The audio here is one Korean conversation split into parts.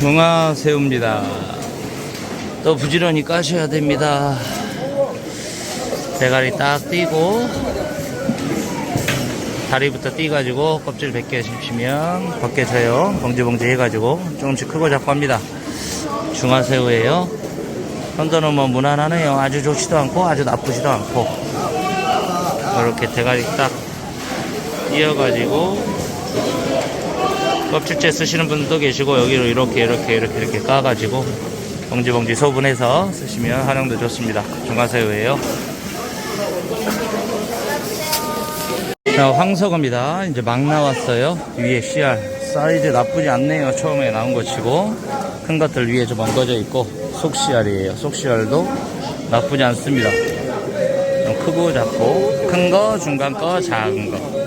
중화새우입니다. 또 부지런히 까셔야 됩니다. 대가리 딱 띄고 다리부터 띄가지고 껍질 벗겨주시면 벗겨져요. 봉지봉지 해가지고 조금씩 크고 작고 합니다. 중화새우예요. 현도는 뭐 무난하네요. 아주 좋지도 않고 아주 나쁘지도 않고 이렇게 대가리 딱 띄어가지고 껍질째 쓰시는 분도 계시고 여기로 이렇게 이렇게 이렇게 이렇게 까가지고 봉지 봉지 소분해서 쓰시면 활용도 좋습니다. 중화새우예요. 자, 황석어입니다. 이제 막 나왔어요. 위에 씨알. 사이즈 나쁘지 않네요. 처음에 나온 거 치고. 큰 것들 위에 좀 엉겨져 있고. 속씨알이에요. 속씨알도 나쁘지 않습니다. 좀 크고 작고. 큰 거, 중간 거, 작은 거.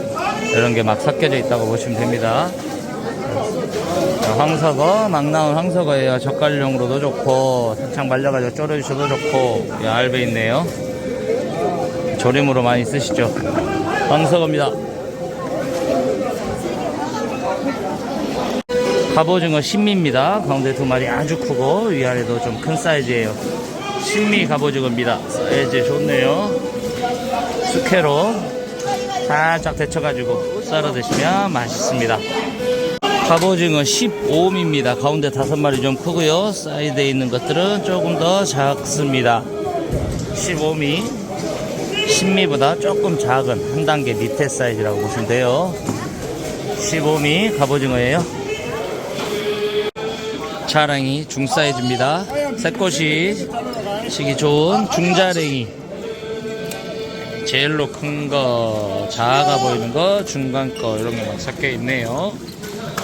이런 게 막 섞여져 있다고 보시면 됩니다. 자, 황석어, 막 나온 황석어예요. 젓갈용으로도 좋고, 살짝 말려가지고 졸여주셔도 좋고, 이 알배 있네요. 조림으로 많이 쓰시죠. 황석어입니다. 갑오징어 신미입니다. 가운데 두 마리 아주 크고 위아래도 좀 큰 사이즈예요. 신미 갑오징어입니다. 사이즈 좋네요. 숙회로 살짝 데쳐가지고 썰어 드시면 맛있습니다. 갑오징어 15미입니다. 가운데 다섯 마리 좀 크고요. 사이드에 있는 것들은 조금 더 작습니다. 15미. 10미보다 조금 작은 한 단계 밑에 사이즈라고 보시면 돼요. 15미 갑오징어예요. 자랑이 중사이즈입니다. 새꽃이 시기 좋은 중자랭이. 제일로 큰 거, 작아 보이는 거, 중간 거 이런 게 막 섞여 있네요.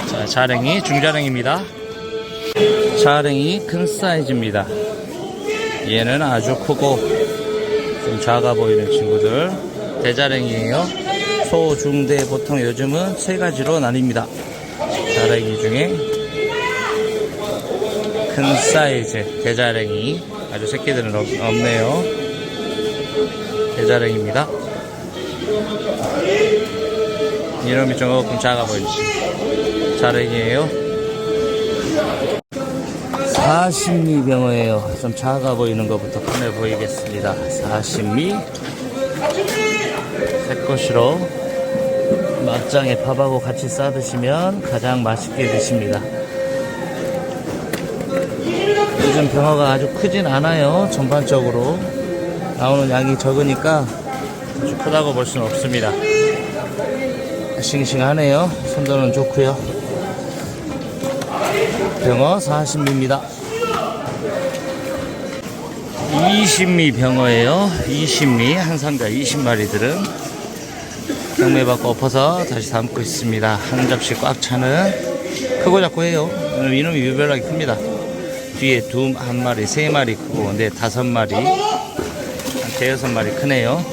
자, 자랭이 중자랭입니다. 자랭이 큰 사이즈입니다. 얘는 아주 크고 좀 작아 보이는 친구들 대자랭이에요. 소, 중, 대 보통 요즘은 세 가지로 나뉩니다. 자랭이 중에 큰 사이즈 대자랭이 아주 새끼들은 없, 없네요. 대자랭입니다. 이놈이 조금 작아 보이지. 자랭이에요. 40미 병어예요. 좀 작아 보이는 것부터 꺼내 보이겠습니다. 40미. 새것으로 막장에 밥하고 같이 싸 드시면 가장 맛있게 드십니다. 요즘 병어가 아주 크진 않아요. 전반적으로. 나오는 양이 적으니까 아주 크다고 볼 수는 없습니다. 싱싱하네요. 손도는 좋고요. 병어 40미입니다. 20미 병어예요. 20미 한 상자 20마리들은 경매 받고 엎어서 다시 담고 있습니다. 한 접시 꽉 차는 크고 작고 해요. 이놈이 유별나게 큽니다. 뒤에 두 한 마리, 세 마리 크고 네 다섯 마리, 한 대여섯 마리 크네요.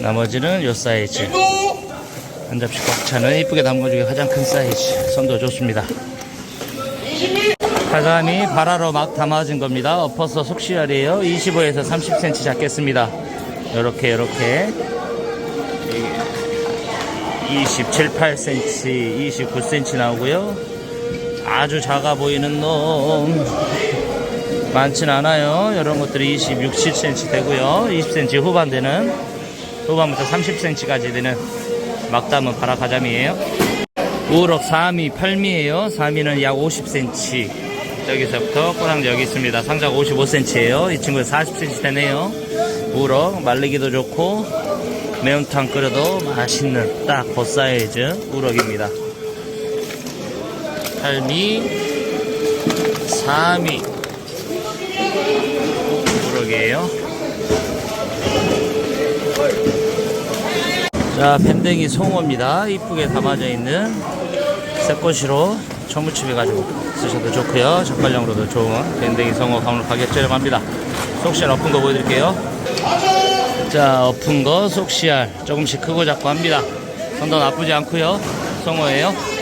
나머지는 요 사이즈. 한 접시 꽉 차는 이쁘게 담궈주기 가장 큰 사이즈. 선도 좋습니다. 가감이 발화로 막 담아진 겁니다. 엎어서 속시알이에요. 25에서 30cm 잡겠습니다. 요렇게 요렇게 27, 8cm, 29cm 나오고요. 아주 작아 보이는 놈 많진 않아요. 이런 것들이 26, 7cm 되고요. 20cm 후반 되는 후반부터 30cm까지 되는 막 담은 바라 가자미예요. 우럭 4미, 8미예요. 4미는 약 50cm. 여기서부터 꼬랑지 여기 있습니다. 상자가 55cm예요. 이 친구는 40cm 되네요. 우럭 말리기도 좋고 매운탕 끓여도 맛있는 딱그 사이즈 우럭입니다. 8미, 4미 우럭이에요. 자, 밴댕이 송어입니다. 이쁘게 담아져 있는 새꼬시로 초무침해 가지고 쓰셔도 좋고요. 젓갈용으로도 좋은 밴댕이 송어 가물 가격 저렴합니다. 속시알 엎은 거 보여드릴게요. 자, 엎은 거 속시알 조금씩 크고 작고 합니다. 손도 나쁘지 않고요. 송어예요.